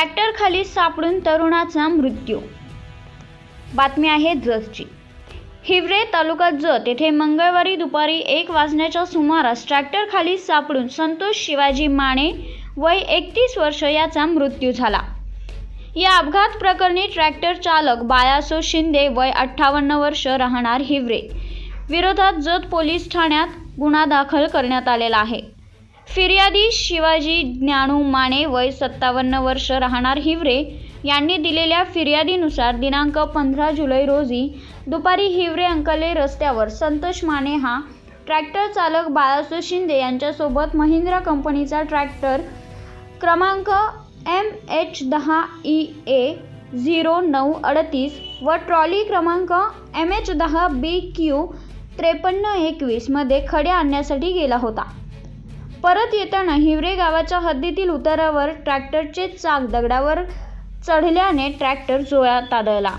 Tractor खाली सापडून तरुणाचा मृत्यू. बातमी आहे जतची हिवरे तालुका जत येथे मंगळवारी दुपारी एक वाजण्याच्या सुमारास ट्रॅक्टर खाली सापडून संतोष शिवाजी माने वय एकतीस वर्ष याचा मृत्यू झाला. या अपघात प्रकरणी ट्रॅक्टर चालक बाळासो शिंदे वय अठ्ठावन्न वर्ष राहणार हिवरे. विरोधात जत पोलीस ठाण्यात गुन्हा दाखल करण्यात आलेला आहे. फिर्यादी शिवाजी ज्ञानू माने वय सत्तावन्न वर्ष राहणार हिवरे. यांनी दिलेल्या फिर्यादीनुसार दिनांक पंधरा जुलै रोजी दुपारी हिवरे अंकले रस्त्यावर संतोष माने हा ट्रॅक्टर चालक बाळासु शिंदे यांच्यासोबत महिंद्रा कंपनीचा ट्रॅक्टर क्रमांक एम एच दहा ई ए झिरो नऊ अडतीस व ट्रॉली क्रमांक एम एच दहा बी क्यू त्रेपन्न एकवीसमध्ये खडे आणण्यासाठी गेला होता. परत येताना हिवरे गावाच्या हद्दीतील उतारावर ट्रॅक्टरचे चाक दगडावर चढल्याने ट्रॅक्टर जोरात आदळला